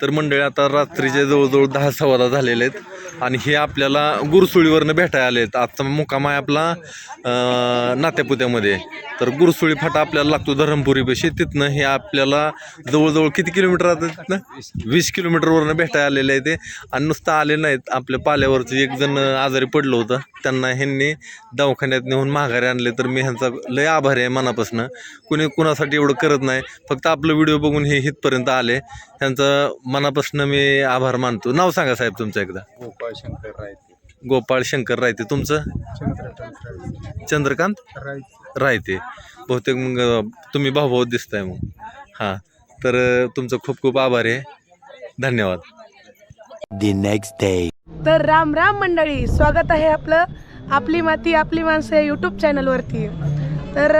तर मंडळी आता रात्रीचे जवळजवळ दहा सव्वादा झालेले आहेत. आणि हे आपल्याला गुरसुळीवरनं भेटायला आले आहेत. आता मुक्काम आहे आपला नात्यापुत्यामध्ये. तर गुरसुळी फाटा आपल्याला लागतो धरमपुरीपाशी तिथनं हे आपल्याला जवळजवळ किती किलोमीटर आता तिथनं? वीस किलोमीटरवरनं भेटायला आलेले आहे ते. आणि नुसतं आले नाहीत. आपल्या पाल्यावरचं एक जण आजारी पडलं होतं. त्यांना ह्यांनी दवाखान्यात नेऊन माघारी आणले. तर मी ह्यांचा लय आभारी आहे मनापासून. कुणी कुणासाठी एवढं करत नाही. फक्त आपलं व्हिडिओ बघून हे इथपर्यंत आले. त्यांचं मनापासून मी आभार मानतो. नाव सांगा साहेब तुमचं एकदा. गोपाळ शंकर रायते. गोपाळ शंकर रायते तुमचं? चंद्रकांत चंद्रकांत? रायते. रायते. बहुतेक मग तुम्ही भाऊ दिसताय मग. हां. तर तुमचं खूप खूप आभार आहे. धन्यवाद. Next day. तर राम राम मंडळी स्वागत आहे आपलं आपली माती आपली माणसं या यूट्यूब चॅनलवरती तर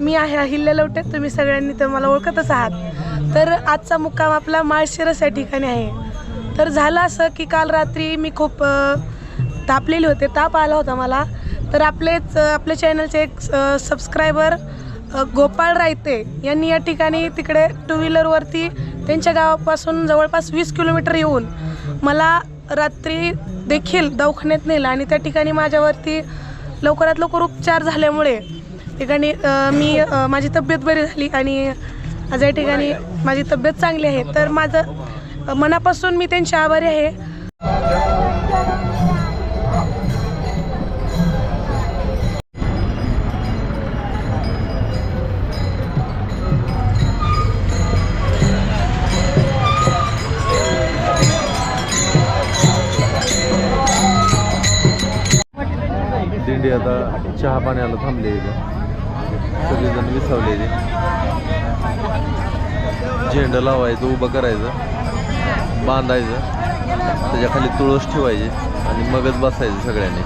मी आहे अहिल्या लवटे. तुम्ही सगळ्यांनी तर मला ओळखतच आहात. तर आजचा मुक्काम आपला माळशिरस या ठिकाणी आहे. तर झालं असं की काल रात्री मी खूप तापलेली तापलेले होते. ताप आला होता मला. तर आपलेच आपल्या चॅनलचे एक सबस्क्रायबर गोपाळ रायते यांनी या ठिकाणी तिकडे टू व्हीलरवरती त्यांच्या गावापासून जवळपास वीस किलोमीटर येऊन मला रात्री देखील दवाखान्यात नेलं आणि त्या ठिकाणी माझ्यावरती लवकरात लवकर उपचार झाल्यामुळे ठिकाणी मी माझी तब्येत बरी झाली आणि आज या ठिकाणी माझी तब्येत चांगली आहे. तर माझं मनापासून मी त्यांची आभारी आहे. दिंडी आता चहा पाण्याला थांबले सगळेजण विसावलेले. झेंडं लावायचं उभं करायचं बांधायचं. त्याच्याखाली तुळस ठेवायची आणि मगच बसायचं सगळ्यांनी.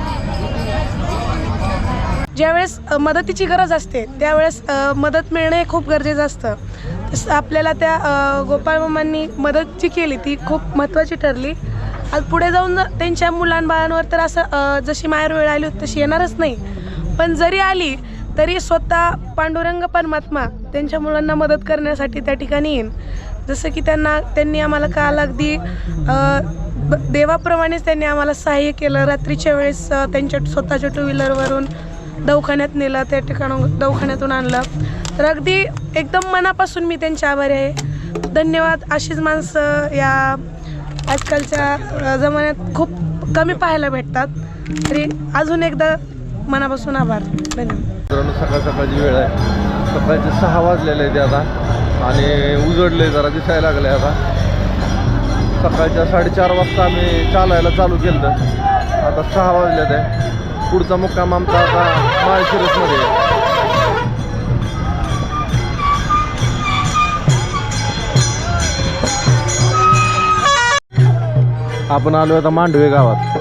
ज्यावेळेस मदतीची गरज असते त्यावेळेस मदत मिळणं हे खूप गरजेचं असतं. तसं आपल्याला त्या अ, गोपाळ मामांनी मदत जी केली ती खूप महत्त्वाची ठरली. आज पुढे जाऊन जर त्यांच्या मुलांबाळांवर तर असं जशी माहेर वेळ आली होती तशी येणारच नाही. पण जरी आली तरी स्वतः पांडुरंग परमात्मा त्यांच्या मुलांना मदत करण्यासाठी त्या ठिकाणी येईन. जसं की त्यांना त्यांनी आम्हाला काल अगदी देवाप्रमाणेच त्यांनी आम्हाला सहाय्य केलं. रात्रीच्या वेळेस त्यांच्या स्वतःच्या टू व्हीलरवरून दवाखान्यात नेलं त्या ठिकाणून दवाखान्यातून आणलं. तर अगदी एकदम मनापासून मी त्यांचे आभारी आहे. धन्यवाद. अशीच माणसं या आजकालच्या जमान्यात खूप कमी पाहायला भेटतात. तरी अजून एकदा मनापासून आभार. धन्यवाद. मित्रांनो सकाळ सकाळची वेळ आहे. सकाळचे सहा वाजलेले आहेत आता आणि उजडले जरा दिसायला लागले आता. सकाळच्या साडेचार वाजता आम्ही चालायला चालू केलं आता सहा वाजलेत आहे. पुढचा मुक्काम आमचा आता माळशिरसमध्ये आहे. आपण आलो आता मांडवे गावात.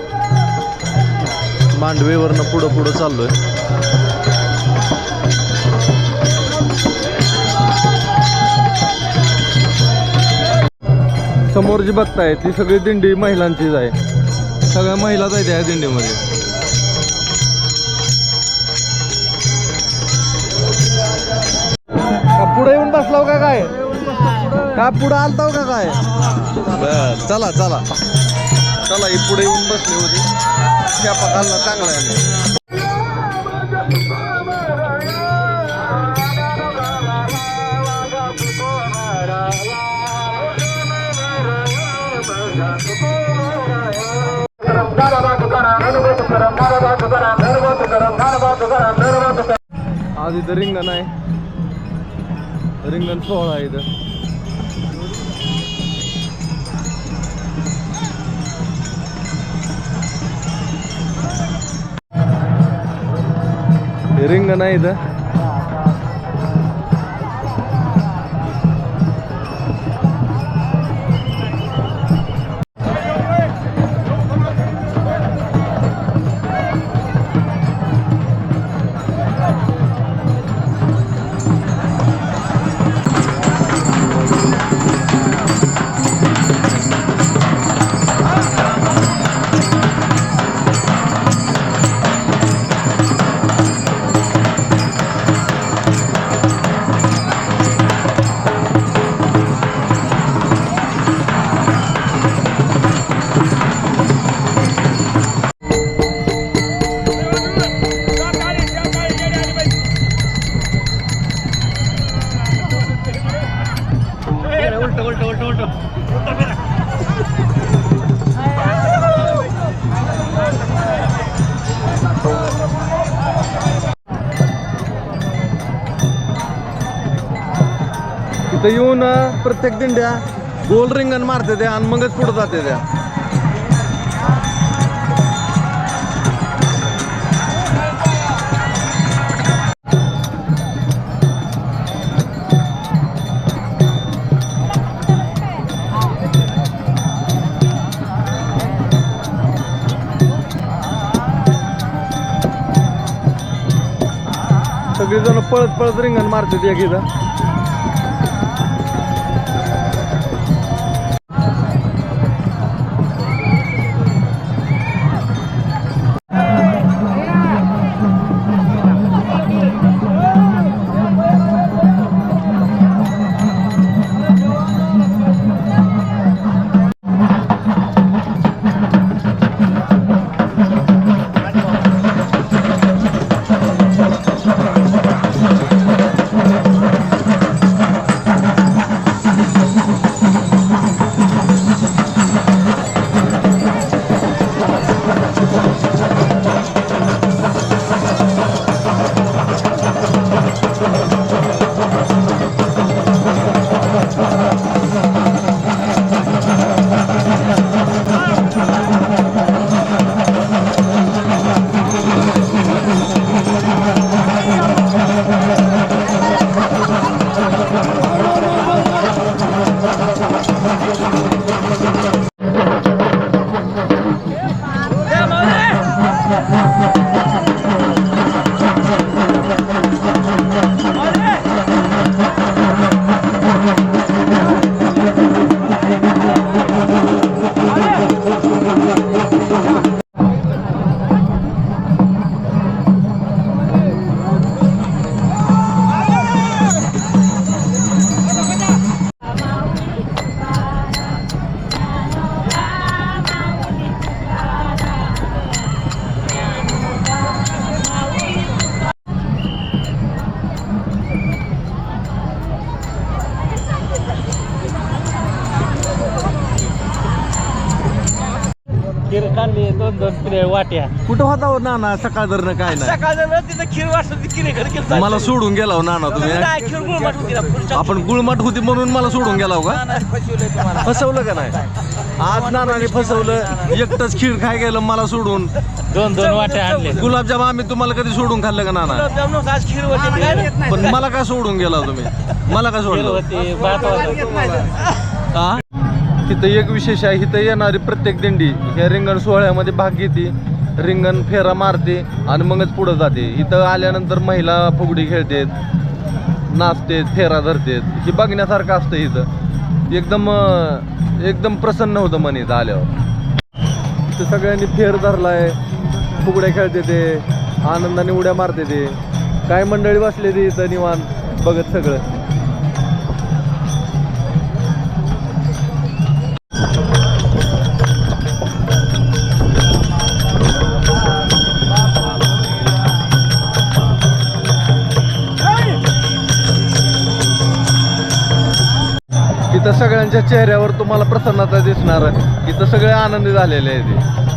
मांडवेवरनं पुढं पुढं चाललोय. समोर जी बघताय ती सगळी दिंडी महिलांचीच आहे. सगळ्या महिलाच आहेत या दिंडीमध्ये. का पुढे येऊन बसलाव का काय? का पुढे आलताव का काय? बर चला चला. चला ही पुढे येऊन बसली होती. त्या पकाला चांगला आहे. आज इथं रिंगण आहे. रिंगण सोहळा आहे इथं. रिंगण आहे इथं. प्रत्येक दिंड्या गोल रिंगण मारते त्या आणि मगच पुढे जाते त्या. सगळेजण पळत पळत रिंगण मारते एक एकदा प्लेट वाट्या. कुठं होता हो नाना? सकाळ धरणं काय नाही. सकाळ तिथं खीर वाटत खीर घरी केलं मला सोडून गेला हो नाना तुम्ही. नाही खीर गुळमट होती ना पुढच्या आपण गुळमट होती म्हणून मला सोडून गेला हो का? नाही फसवलंय तुम्हाला. फसवलं का नाही? आज नानाने फसवलं. एकटंच खीर खाय गेलं मला सोडून. दोन दोन वाट्या आणले. गुलाबजाम आम्ही तुम्हाला कधी सोडून खाल्लं का नाना? गुलाबजाम नव्हतं, आज खीर होती काय? रे? पण मला का सोडून गेला तुम्ही? मला का सोडलं? होती भात होता हा इथं एक विशेष आहे इथं येणारी प्रत्येक दिंडी ह्या रिंगण सोहळ्यामध्ये भाग घेते रिंगण फेरा मारते आणि मगच पुढं जाते. इथं आल्यानंतर महिला फुगडी खेळतेत नाचतेत फेरा धरतेत. हे बघण्यासारखं असतं इथं. एकदम एकदम प्रसन्न होतं मन इथं आल्यावर. ते सगळ्यांनी फेर धरलाय फुगड्या खेळते ते आनंदाने उड्या मारते ते. काय मंडळी बसले ते इथं निवांत बघत सगळं. तिथं सगळ्यांच्या चेहऱ्यावर तुम्हाला प्रसन्नता दिसणार इथं सगळे आनंदी झालेले आहेत.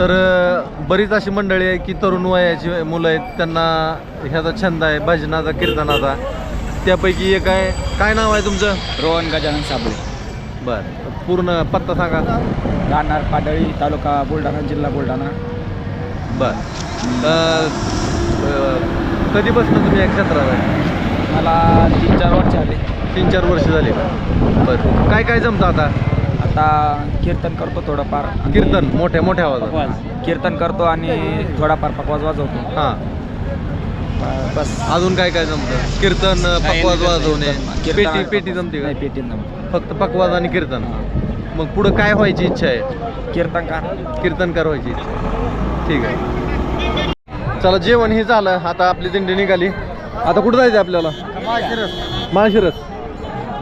तर बरीच अशी मंडळी आहे की तरुण वयाची मुलं आहेत. त्यांना ह्याचा छंद आहे भजनाचा कीर्तनाचा. त्यापैकी एक आहे. काय नाव आहे तुमचं? रोहन गजानन साबळे. बर. पूर्ण पत्ता सांगा. राहणार पाडळी तालुका बुलढाणा जिल्हा बुलढाणा. बर. कधीपासून तुम्ही या क्षेत्रात आहे? मला तीन चार वर्ष आले तीन चार वर्ष झाली. बरं. काय काय जमतं आता? आता कीर्तन करतो थोडंफार. कीर्तन मोठ्या मोठ्या आवाजात. कीर्तन करतो आणि थोडाफार पकवाज वाजवतो. हां. बस. अजून काय काय जमतं? कीर्तन पकवाज वाजवणे. पेटी पेटी जमते नाही का पेटी फक्त पकवाज आणि कीर्तन. मग पुढं काय व्हायची इच्छा आहे? कीर्तन का कीर्तनकार व्हायची इच्छा. ठीक आहे. चला जेवण हे झालं. आता आपली दिंडी निघाली. आता कुठं जायचं आपल्याला? माळशिरस.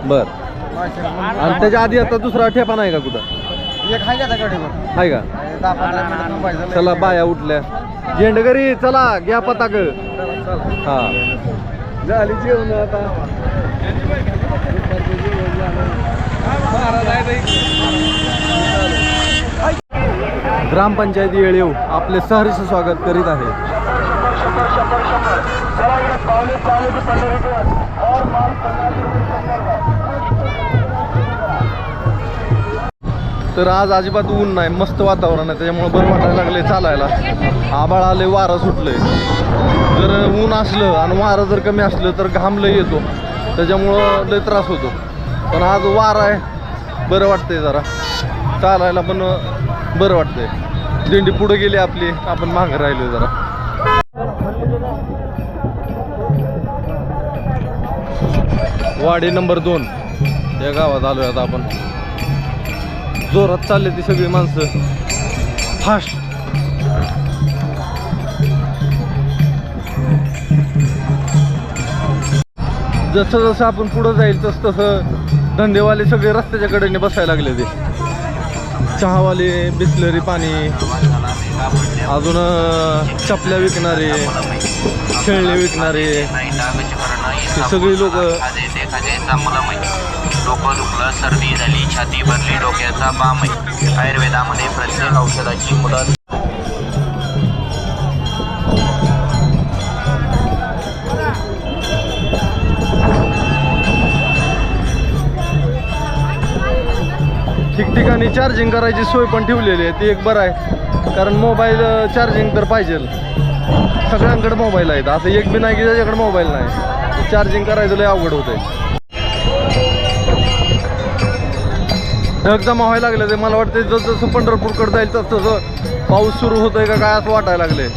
बर. आणि त्याच्या आधी आता दुसरा ठेपा नाही का कुठं? एक आहे का चला बाया उठल्या. झेंडगरी चला घ्या पताक. हा. झाली जेवण आता. ग्रामपंचायत येळेव आपले सहर्ष स्वागत करीत आहे. तर आज अजिबात ऊन नाही मस्त वातावरण आहे त्याच्यामुळे बरं वाटायला लागले चालायला. आबाळ आले वारं सुटलंय. जर ऊन असलं आणि वारं जर कमी असलं तर घाम लय येतो. त्याच्यामुळं लय त्रास होतो. पण आज वारं आहे बरं वाटतंय जरा. चालायला पण बरं वाटतंय. दिंडी पुढे गेली आपली आपण मागे राहिलो जरा. वाडी नंबर दोन. या गावात आलोय आता आपण. जोरात चालले ती सगळी माणसं. फास्ट जसं जसं आपण पुढं जाईल तस तसं धंदेवाले सगळे रस्त्याच्या कडेने बसायला लागले ते. चहावाले बिसलरी पाणी अजून चपल्या विकणारे खेळणे विकणारे ते सगळी लोक. डोकं दुखलं सर्दी झाली छाती भरली डोक्याचा बाम आहे. आयुर्वेदामध्ये प्रत्येक औषधाची मुदत. ठिकठिकाणी चार्जिंग करायची सोय पण ठेवलेली आहे ती एक बरं आहे. कारण मोबाईल चार्जिंग तर पाहिजे. सगळ्यांकडे मोबाईल आहेत. असं एक बी नाही की त्याच्याकडे मोबाईल नाही. चार्जिंग करायचं लय अवघड होतं आहे जमा व्हायला लागले ते मला वाटतं जसं जसं पंढरपूरकडे जाईल तसं तसं पाऊस सुरू होतोय का काय असं वाटायला लागले.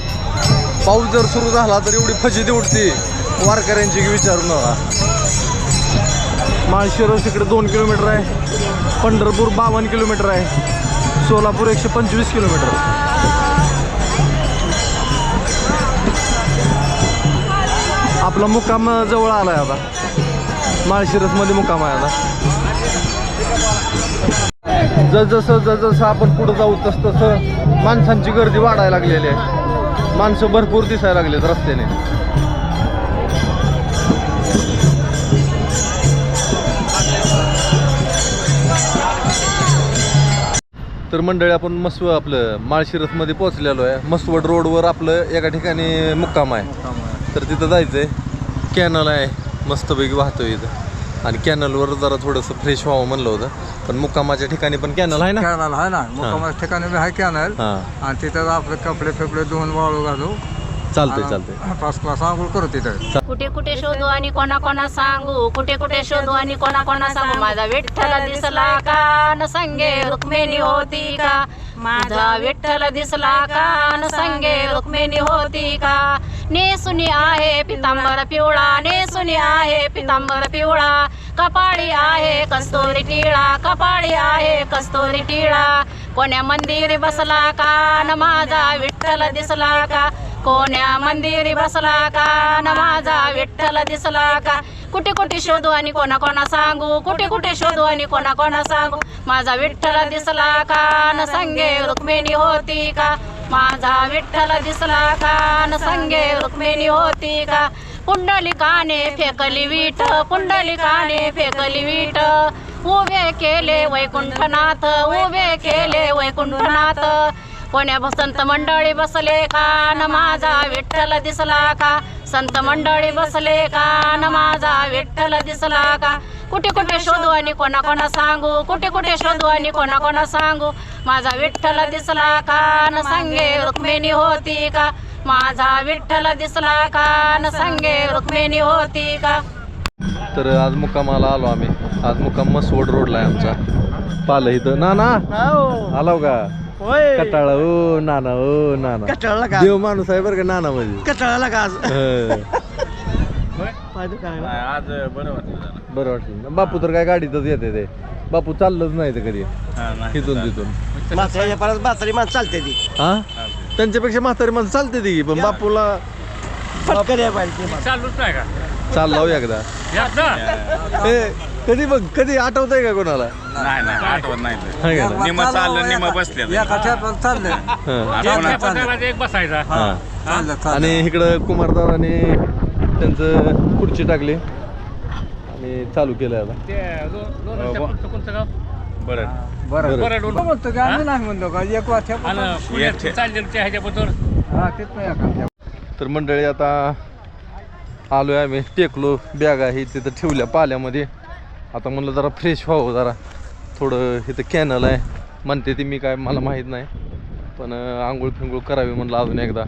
पाऊस जर सुरू झाला तर एवढी फजिती उठती वारकऱ्यांची की विचारू नका. माळशिरस इकडे दोन किलोमीटर आहे. पंढरपूर बावन्न किलोमीटर आहे. सोलापूर एकशे पंचवीस किलोमीटर. आपला मुक्काम जवळ आला आहे आता. माळशिरसमध्ये मुक्काम आहे आता. जसजसं जसजसं आपण पुढं जाऊ तस तसं माणसांची गर्दी वाढायला लागलेली आहे. माणसं भरपूर दिसायला लागलेत रस्त्याने. तर मंडळी आपण मस्व आपलं माळशिरसमध्ये पोहोचलेलो आहे. मसवड रोडवर आपलं एका ठिकाणी मुक्काम आहे. तर तिथं जायचं आहे कॅनल आहे. मस्तपैकी वाहतो इथं. आणि कॅनलवर जरा थोडंसं फ्रेश व्हावं म्हणलं होतं. पण मुक्कामाच्या ठिकाणी पण कॅनल आहे ना? कॅनल आहे ना. मुक्कामाच्या ठिकाणी बी आहे कॅनल हां. आणि तिथं आपले कपडे फेपडे धुवून वाळू घालू. चालतंय चालतंय. फर्स्ट क्लास आंघोळ करू तिथं. कुठे कुठे शोधू आणि कोणा कोणा सांगू? कुठे कुठे शोधू आणि कोणा कोणा सांगू? माझा विठ्ठल दिसला का? न संगे रुक्मिणी होती का? माझा विठ्ठल दिसला का? न संगे रुक्मिणी होती का? नेसुनी आहे पितांबर पिवळा नेसुनी आहे पितांबर पिवळा. कपाळी आहे कस्तुरी टिळा कपाळी आहे कस्तुरी टिळा. कोण्या मंदिरी बसला का? न माझा विठ्ठल दिसला का? कोण्या मंदिरी बसला का? न माझा विठ्ठल दिसला का? कुठे कुठे शोधू आणि कोणा कोणा सांगू? कुठे कुठे शोधू आणि कोणा कोणा सांगू? माझा विठ्ठल दिसला का? न संगे रुक्मिणी होती का? माझा विठ्ठल दिसला का? न संगे रुक्मिणी होती का? पुंडलिकाने फेकली वीट पुंडलिकाने फेकली वीट. उभे केले वैकुंठनाथ उभे केले वैकुंठनाथ. कोण्या संत मंडळी बसले का? न माझा विठ्ठल दिसला का? संत मंडळी बसले का? न माझा विठ्ठल दिसला का? कुठे कुठे शोधू आणि कोणा कोणा सांगू? कुठे कुठे शोधू आणि कोणा कोणा सांगू? माझा विठ्ठल दिसला का? न संगे रुक्मिणी होती का? माझा विठ्ठल दिसला का? न संगे रुक्मिणी होती का? तर आज मुक्कामाला आलो आम्ही. आज मुक्काम मसवड रोडला आहे आमचा. पाल इथं. ना ना आलाव का? कटाळा. ओ नाना. ओ नाना. देव माणूस आहे बरं का नाना म्हणजे. कटाळाला का आज? आज बरं वाटलं बरं वाटलं. ना बापू तर काय गाडीतच येते ते. बापू चाललंच नाही ते कधी. तिथून. तिथून परत म्हातारी माणसं चालते ती. हा? त्यांच्यापेक्षा म्हातारी माणसं चालते ती पण बापूला पटकन या पाहिजे चालूच नाही का? चाललाव एकदा. ए, कधी बघ कधी आठवत आहे का कोणाला? नाही नाही आठवत नाही हाय का? निम चाललं निम बसलेलं चाललंय हं. एक बसायचा हां. चाललं आणि इकडं कुमारदाराने त्यांचं खुर्ची टाकली. आणि चालू केलं आता. बरं. बरं. बरं बरं. म्हणतो की आम्ही नाही म्हणतो का? एक वाट्या आणि पुण्यात चाललेलं त्या ह्याच्याबद्दल? हा तिथं एका तर मंडळी आता आलोय आम्ही. टेकलो बॅग आहे तिथं ठेवल्या पाल्यामध्ये. आता म्हणलं जरा फ्रेश व्हावं जरा. थोडं इथं कॅनल आहे. म्हणते ती मी काय मला माहीत नाही. पण अं, आंघोळ फिंगोळ करावी म्हणलं अजून एकदा.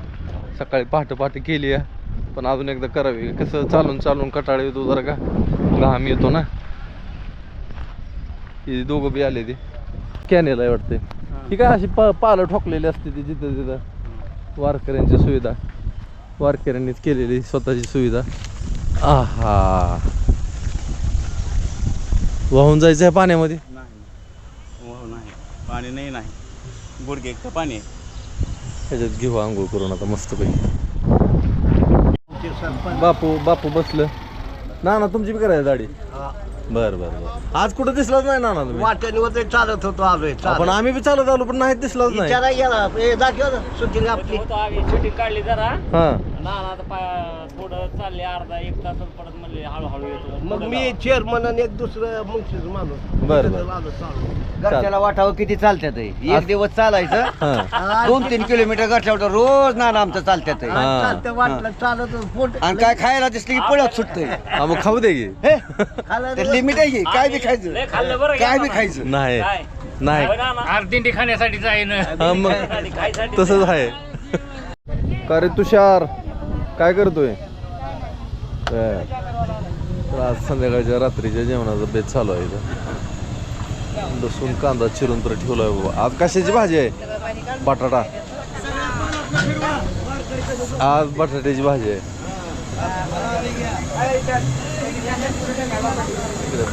सकाळी पहाटे पहाटे केली आहे. पण अजून एकदा करावी. कसं चालून चालून कटाळ येतो जरा का? घाम येतो ना. ही दोघं बी आले ते. कॅनेल आहे वाटते ही काय अशी प पालं ठोकलेली असते ती जिथं तिथं वारकऱ्यांची सुविधा. वारकऱ्यांनीच केलेली स्वतःची सुविधा. आहा. वाहून जायचं आहे पाण्यामध्ये? नाही. पाणी नाही नाही. गुडघे पाणी ह्याच्यात घेऊ आंघोळ करून आता मस्तपैकी. बापू बापू बसलं. ना ना तुमची बी करायची दाढी. बर बर बर. आज कुठं दिसलाच नाही ना तुम्ही. वाट्याने वगैरे चालत होतो आलोय आपण आम्ही बी चालत आलो पण नाही दिसलाच नाही. विचारा गेला ए, दाखव शूटिंग आपली. शूटिंग काढली जरा. हा. ना आता पा- थोडं चालले अर्धा एक तास परत म्हणले हळूहळू येतो. मग मी चेअरमन आणि एक दुसरं मुंशीच माणूस. बर बर. आलो चालू. घरच्याला वाटावं किती चालत्यात आहे. एक दिवस चालायचं. हा. दोन तीन किलोमीटर घरच्या रोज नाना आमचं चालत्यात आहे. हा. चालतं वाटलं चालत फोट आणि काय खायला दिसलं की पळत सुटतंय. हा, मग खाऊ दे की. ते लिमिट आहे की? काय बी खायचं? खाल्लं बरं काय बी खायचं? नाही. नाही. अर्धिंडी खाण्यासाठी जाईन हा मग तसंच आहे. का रे तुषार? काय करतोय. तर आज संध्याकाळच्या रात्रीच्या जेवणाचा बेत चालू आहे इथं. लसूण कांदा चिरून तर ठेवलाय बाबा. आज कशाची भाजी आहे? बटाटा. आज बटाट्याची भाजी आहे.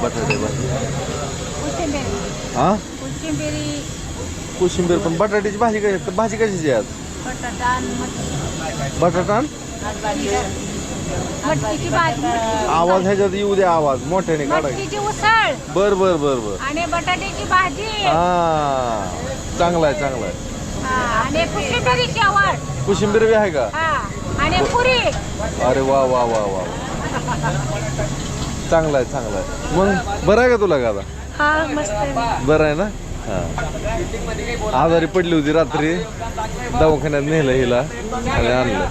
बटाटे भाजी हा? कोशिंबीर. पण बटाट्याची भाजी काय? भाजी कशाची आहे आज? बटाटा आणि? मटकीची भाजी आवाज ह्याच्यात येऊ द्या आवाज मोठ्याने मटकीची उसळ. बर बर बर बर. आणि बटाट्याची भाजी. हा चांगला आहे चांगला आहे हा, आणि कोशिंबीर बी आहे का? हा आणि पुरी. अरे वा वा वा वा. चांगला आहे चांगला आहे मग बरं आहे का तुला का आता हा मस्त आहे. बरं आहे ना? हा. आजारी पडली होती रात्री. दवाखान्यात नेलं हिला आणि आणलं.